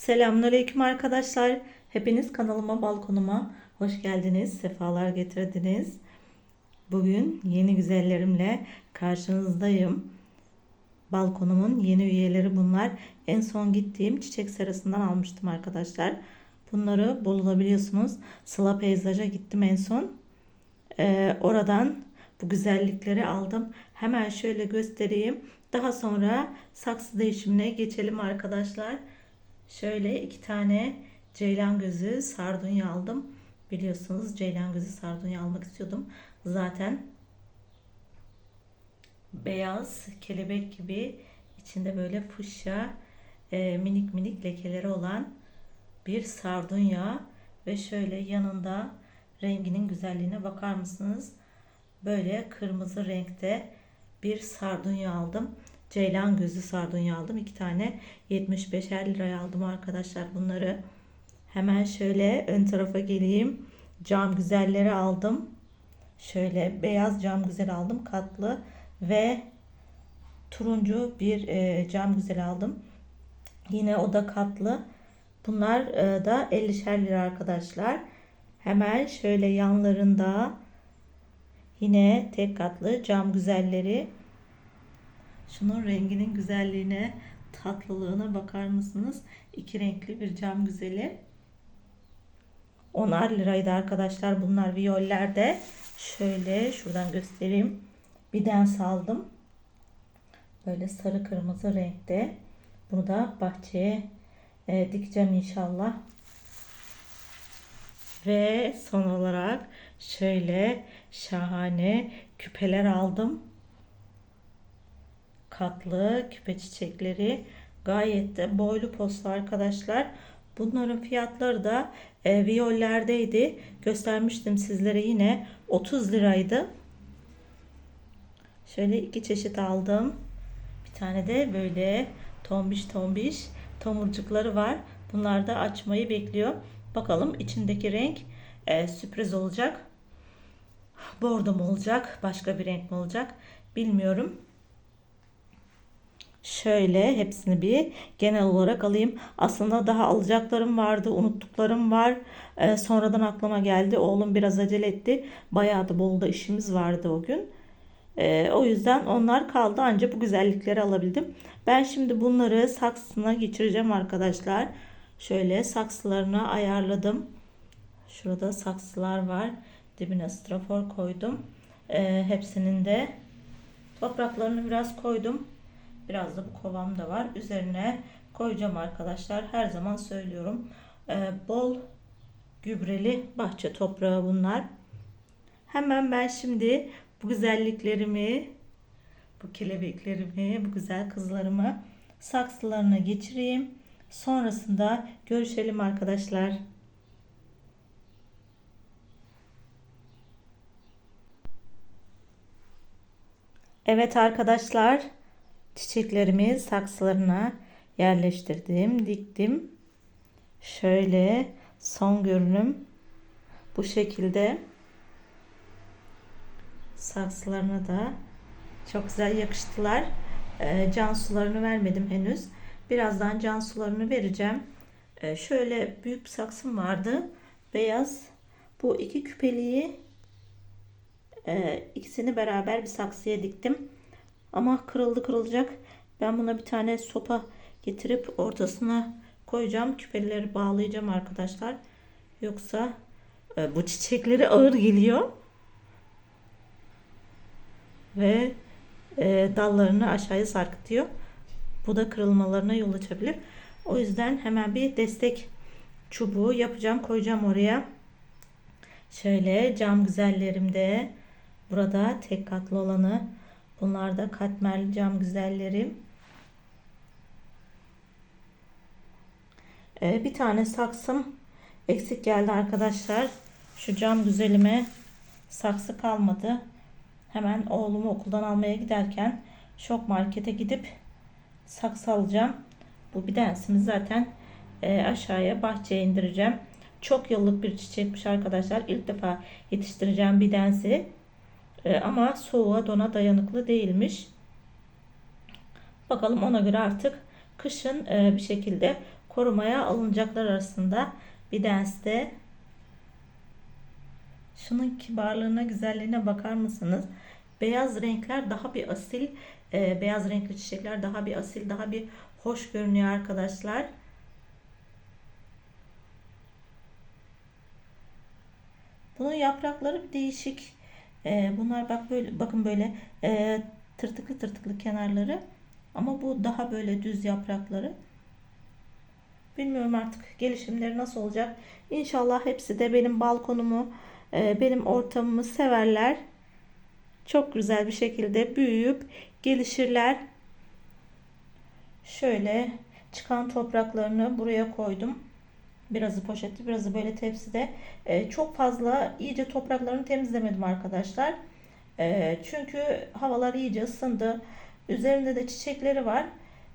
Selamünaleyküm arkadaşlar. Hepiniz kanalıma, balkonuma hoş geldiniz. Sefalar getirdiniz. Bugün yeni güzellerimle karşınızdayım. Balkonumun yeni üyeleri bunlar. En son gittiğim çiçek serasından almıştım arkadaşlar. Bunları bulabiliyorsunuz. Sıla Peyzaj'a gittim en son. Ee, oradan bu güzellikleri aldım. Hemen şöyle göstereyim. Daha sonra saksı değişimine geçelim arkadaşlar. Şöyle iki tane ceylan gözü sardunya aldım. Biliyorsunuz ceylan gözü sardunya almak istiyordum. Zaten beyaz kelebek gibi içinde böyle fuşya e, minik minik lekeleri olan bir sardunya ve şöyle yanında renginin güzelliğine bakar mısınız? Böyle kırmızı renkte bir sardunya aldım. Ceylan gözü sardunya aldım. iki tane 75'er liraya aldım arkadaşlar bunları. Hemen şöyle ön tarafa geleyim. Cam güzelleri aldım. Şöyle beyaz cam güzel aldım. Katlı ve turuncu bir e, cam güzel aldım. Yine o da katlı. Bunlar e, da 50'şer lira arkadaşlar. Hemen şöyle yanlarında yine tek katlı cam güzelleri Şunun renginin güzelliğine, tatlılığına bakar mısınız? İki renkli bir cam güzeli. 10'ar liraydı arkadaşlar bunlar viyollerde. Şöyle şuradan göstereyim. Bir dens aldım. Böyle sarı kırmızı renkte. Bunu da bahçeye e, dikeceğim inşallah. Ve son olarak şöyle şahane küpeler aldım katlı küpe çiçekleri gayet de boylu poslu arkadaşlar. Bunların fiyatları da e, viyollerdeydi. Göstermiştim sizlere yine 30 liraydı. Şöyle iki çeşit aldım. Bir tane de böyle tombiş tombiş tomurcukları var. Bunlar da açmayı bekliyor. Bakalım içindeki renk e, sürpriz olacak. Bordo mu olacak? Başka bir renk mi olacak? Bilmiyorum. Şöyle hepsini bir genel olarak alayım. Aslında daha alacaklarım vardı, unuttuklarım var. Ee, sonradan aklıma geldi. Oğlum biraz acele etti. Bayağı da bol da işimiz vardı o gün. Ee, o yüzden onlar kaldı. Ancak bu güzellikleri alabildim. Ben şimdi bunları saksısına geçireceğim arkadaşlar. Şöyle saksılarını ayarladım. Şurada saksılar var. Dibine strafor koydum. Ee, hepsinin de topraklarını biraz koydum. Biraz da bu kovam da var. Üzerine koyacağım arkadaşlar. Her zaman söylüyorum. Ee, bol gübreli bahçe toprağı bunlar. Hemen ben şimdi bu güzelliklerimi, bu kelebeklerimi, bu güzel kızlarımı saksılarına geçireyim. Sonrasında görüşelim arkadaşlar. Evet arkadaşlar çiçeklerimi saksılarına yerleştirdim, diktim. Şöyle son görünüm bu şekilde. Saksılarına da çok güzel yakıştılar. Ee, can sularını vermedim henüz. Birazdan can sularını vereceğim. Ee, şöyle büyük bir saksım vardı. Beyaz. Bu iki küpeliği e, ikisini beraber bir saksıya diktim. Ama kırıldı kırılacak. Ben buna bir tane sopa getirip ortasına koyacağım. Küpeleri bağlayacağım arkadaşlar. Yoksa e, bu çiçekleri ağır geliyor. Ve e, dallarını aşağıya sarkıtıyor. Bu da kırılmalarına yol açabilir. O yüzden hemen bir destek çubuğu yapacağım. Koyacağım oraya. Şöyle cam güzellerimde burada tek katlı olanı Bunlar da katmerli cam güzellerim. Ee, bir tane saksım eksik geldi arkadaşlar. Şu cam güzelime saksı kalmadı. Hemen oğlumu okuldan almaya giderken şok markete gidip saksı alacağım. Bu bir dersimiz zaten e, aşağıya bahçeye indireceğim. Çok yıllık bir çiçekmiş arkadaşlar. İlk defa yetiştireceğim bir densi. E, ama soğuğa dona dayanıklı değilmiş. Bakalım ona göre artık kışın e, bir şekilde korumaya alınacaklar arasında bir denste. Şunun kibarlığına, güzelliğine bakar mısınız? Beyaz renkler daha bir asil, e, beyaz renkli çiçekler daha bir asil, daha bir hoş görünüyor arkadaşlar. Bunun yaprakları bir değişik. E, bunlar bak böyle, bakın böyle e, tırtıklı tırtıklı kenarları. Ama bu daha böyle düz yaprakları. Bilmiyorum artık gelişimleri nasıl olacak. İnşallah hepsi de benim balkonumu, e, benim ortamımı severler. Çok güzel bir şekilde büyüyüp gelişirler. Şöyle çıkan topraklarını buraya koydum. Birazı poşette, birazı böyle tepside. E, çok fazla iyice topraklarını temizlemedim arkadaşlar. E, çünkü havalar iyice ısındı. Üzerinde de çiçekleri var.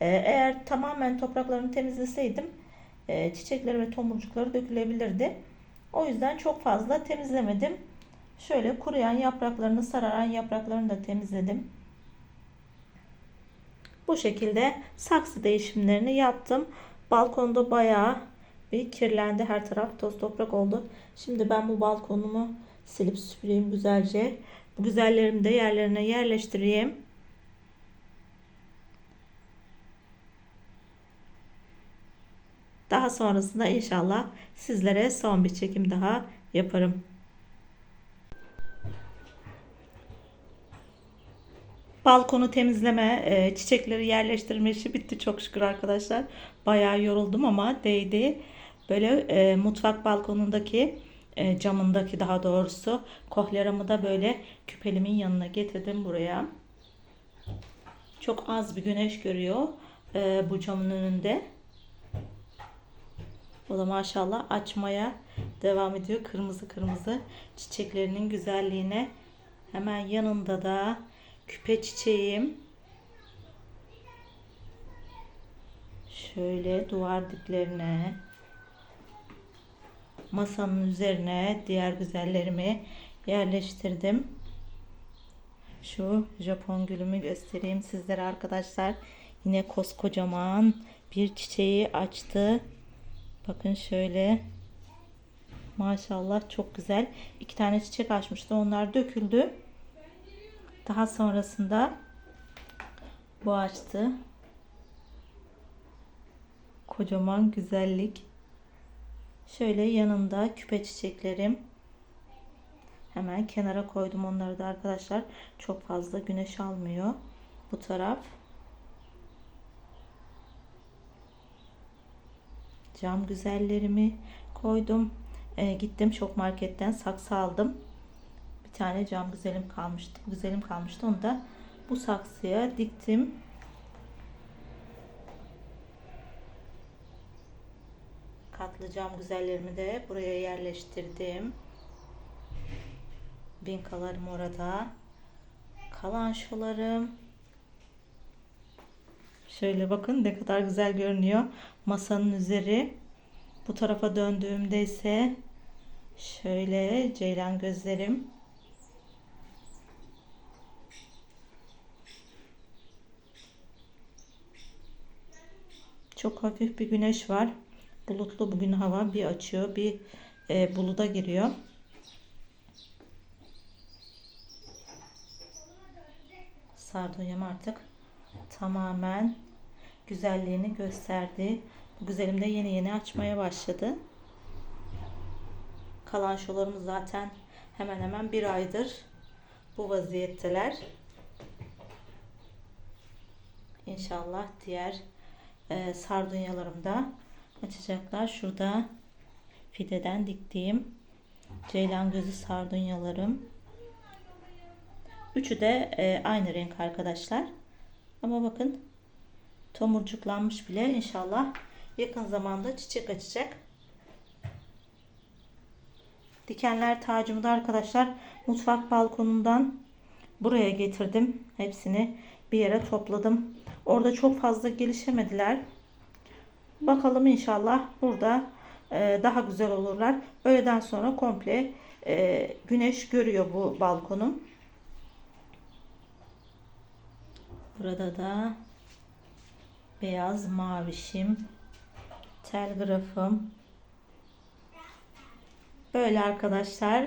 E, eğer tamamen topraklarını temizleseydim e, çiçekleri ve tomurcukları dökülebilirdi. O yüzden çok fazla temizlemedim. Şöyle kuruyan yapraklarını, sararan yapraklarını da temizledim. Bu şekilde saksı değişimlerini yaptım. Balkonda bayağı bir kirlendi. Her taraf toz toprak oldu. Şimdi ben bu balkonumu silip süpüreyim güzelce. Bu güzellerimi de yerlerine yerleştireyim. Daha sonrasında inşallah sizlere son bir çekim daha yaparım. Balkonu temizleme, e, çiçekleri yerleştirme işi bitti çok şükür arkadaşlar. Bayağı yoruldum ama değdi. Böyle e, mutfak balkonundaki e, camındaki daha doğrusu kohleramı da böyle küpelimin yanına getirdim buraya. Çok az bir güneş görüyor e, bu camın önünde. O da maşallah açmaya devam ediyor. Kırmızı kırmızı çiçeklerinin güzelliğine. Hemen yanında da küpe çiçeğim. Şöyle duvar diplerine masanın üzerine diğer güzellerimi yerleştirdim. Şu Japon gülümü göstereyim sizlere arkadaşlar. Yine koskocaman bir çiçeği açtı. Bakın şöyle. Maşallah çok güzel. İki tane çiçek açmıştı. Onlar döküldü. Daha sonrasında bu açtı. Kocaman güzellik. Şöyle yanında küpe çiçeklerim. Hemen kenara koydum onları da arkadaşlar. Çok fazla güneş almıyor bu taraf. Cam güzellerimi koydum. E, gittim çok marketten saksı aldım. Bir tane cam güzelim kalmıştı. Güzelim kalmıştı. Onu da bu saksıya diktim. Katlı cam güzellerimi de buraya yerleştirdim. Binkalarım orada. Kalan şularım. Şöyle bakın ne kadar güzel görünüyor. Masanın üzeri. Bu tarafa döndüğümde ise şöyle ceylan gözlerim. Çok hafif bir güneş var. Bulutlu bugün hava bir açıyor bir e, buluda giriyor. Sardunyam artık tamamen güzelliğini gösterdi. Bu güzelim de yeni yeni açmaya başladı. Kalan şolarımız zaten hemen hemen bir aydır bu vaziyetteler. İnşallah diğer e, sardunyalarım da açacaklar. Şurada fideden diktiğim ceylan gözü sardunyalarım. Üçü de e, aynı renk arkadaşlar. Ama bakın tomurcuklanmış bile inşallah yakın zamanda çiçek açacak. Dikenler tacımı da arkadaşlar mutfak balkonundan buraya getirdim. Hepsini bir yere topladım. Orada çok fazla gelişemediler. Bakalım inşallah burada e, daha güzel olurlar. Öğleden sonra komple e, güneş görüyor bu balkonum. Burada da beyaz mavişim telgrafım. Böyle arkadaşlar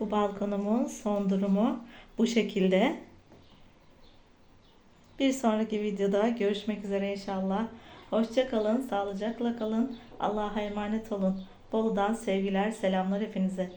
bu balkonumun son durumu bu şekilde. Bir sonraki videoda görüşmek üzere inşallah. Hoşça kalın, sağlıcakla kalın. Allah'a emanet olun. Bolu'dan sevgiler, selamlar hepinize.